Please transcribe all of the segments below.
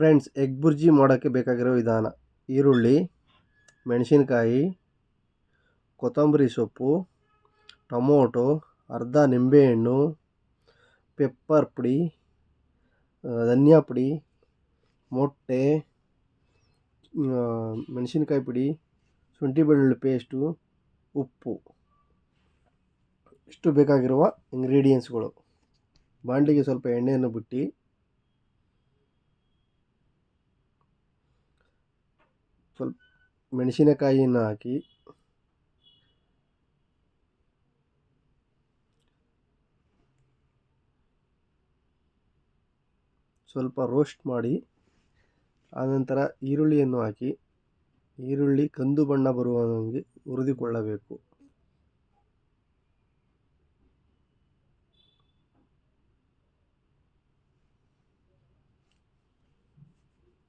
Friends, egg bhurji ಮಾಡೋಕ್ಕೆ ಬೇಕಾಗಿರೋ ವಿಧಾನ. ಈರುಳ್ಳಿ, ಮೆಣಸಿನ್ಕಾಯಿ, ಕೊತ್ತಂಬರಿ ಸೊಪ್ಪು, ಟೊಮೊಟೊ, ಅರ್ಧ ನಿಂಬೆಹಣ್ಣು, ಪೆಪ್ಪರ್ ಪುಡಿ ಧನಿಯಾ ಪುಡಿ, ಮೊಟ್ಟೆ ಮೆಣಸಿನ್ಕಾಯಿ ಪುಡಿ, ಶುಂಠಿ ಬೆಳ್ಳುಳ್ಳಿ ಪೇಸ್ಟು, ಉಪ್ಪು. ಇಷ್ಟು ಬೇಕಾಗಿರುವ ಇಂಗ್ರೀಡಿಯೆಂಟ್ಸ್ಗಳು ಬಾಂಡಿಗೆ ಸ್ವಲ್ಪ ಎಣ್ಣೆಯನ್ನು ಬಿಟ್ಟು ಸ್ವಲ್ಪ ಮೆಣಸಿನಕಾಯಿಯನ್ನು ಹಾಕಿ ಸ್ವಲ್ಪ ರೋಸ್ಟ್ ಮಾಡಿ, ಆನಂತರ ಈರುಳ್ಳಿಯನ್ನು ಹಾಕಿ, ಈರುಳ್ಳಿ ಕಂದು ಬಣ್ಣ ಬರುವಂಗೆ ಹುರಿದುಕೊಳ್ಳಬೇಕು.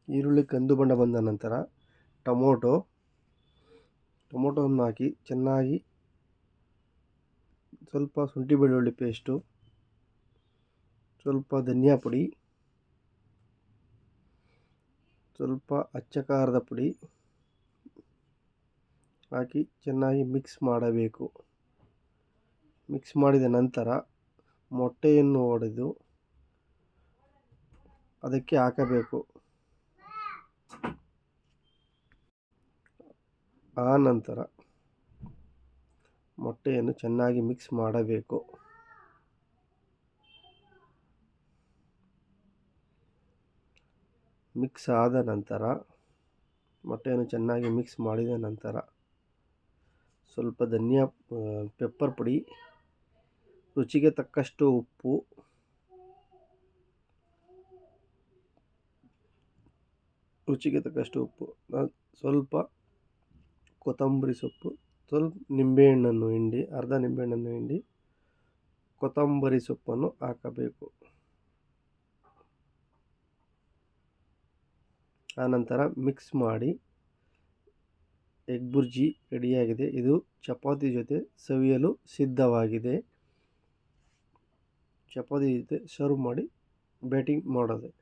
ಈರುಳ್ಳಿ ಕಂದು ಬಣ್ಣ ಬಂದ ನಂತರ ಟೊಮೊಟೊ. ಟೊಮೊಟೊವನ್ನು ಹಾಕಿ ಚೆನ್ನಾಗಿ ಸ್ವಲ್ಪ ಶುಂಠಿ ಬೆಳ್ಳುಳ್ಳಿ ಪೇಸ್ಟು, ಸ್ವಲ್ಪ ಧನಿಯಾ ಪುಡಿ, ಸ್ವಲ್ಪ ಅಚ್ಚ ಖಾರದ ಪುಡಿ ಹಾಕಿ ಚೆನ್ನಾಗಿ ಮಿಕ್ಸ್ ಮಾಡಬೇಕು. ಮಿಕ್ಸ್ ಮಾಡಿದ ನಂತರ ಮೊಟ್ಟೆಯನ್ನು ಒಡೆದು ಅದಕ್ಕೆ ಹಾಕಬೇಕು. ಆ ನಂತರ ಮೊಟ್ಟೆಯನ್ನು ಚೆನ್ನಾಗಿ ಮಿಕ್ಸ್ ಮಾಡಬೇಕು. ಮಿಕ್ಸ್ ಆದ ನಂತರ ಮೊಟ್ಟೆಯನ್ನು ಚೆನ್ನಾಗಿ ಮಿಕ್ಸ್ ಮಾಡಿದ ನಂತರ ಸ್ವಲ್ಪ ಧನಿಯಾ ಪೆಪ್ಪರ್ ಪುಡಿ, ರುಚಿಗೆ ತಕ್ಕಷ್ಟು ಉಪ್ಪು, ರುಚಿಗೆ ತಕ್ಕಷ್ಟು ಉಪ್ಪು ಸ್ವಲ್ಪ ಕೊತ್ತಂಬರಿ ಸೊಪ್ಪು, ಸ್ವಲ್ಪ ನಿಂಬೆಹಣ್ಣನ್ನು ಹಿಂಡಿ, ಅರ್ಧ ನಿಂಬೆಹಣ್ಣನ್ನು ಹಿಂಡಿ, ಕೊತ್ತಂಬರಿ ಸೊಪ್ಪನ್ನು ಹಾಕಬೇಕು. ಆನಂತರ ಮಿಕ್ಸ್ ಮಾಡಿ ಎಗ್ ಬುರ್ಜಿ ರೆಡಿಯಾಗಿದೆ. ಇದು ಚಪಾತಿ ಜೊತೆ ಸವಿಯಲು ಸಿದ್ಧವಾಗಿದೆ. ಚಪಾತಿ ಜೊತೆ ಸರ್ವ್ ಮಾಡಿ ಬ್ಯಾಟಿಂಗ್ ಮಾಡೋದೆ.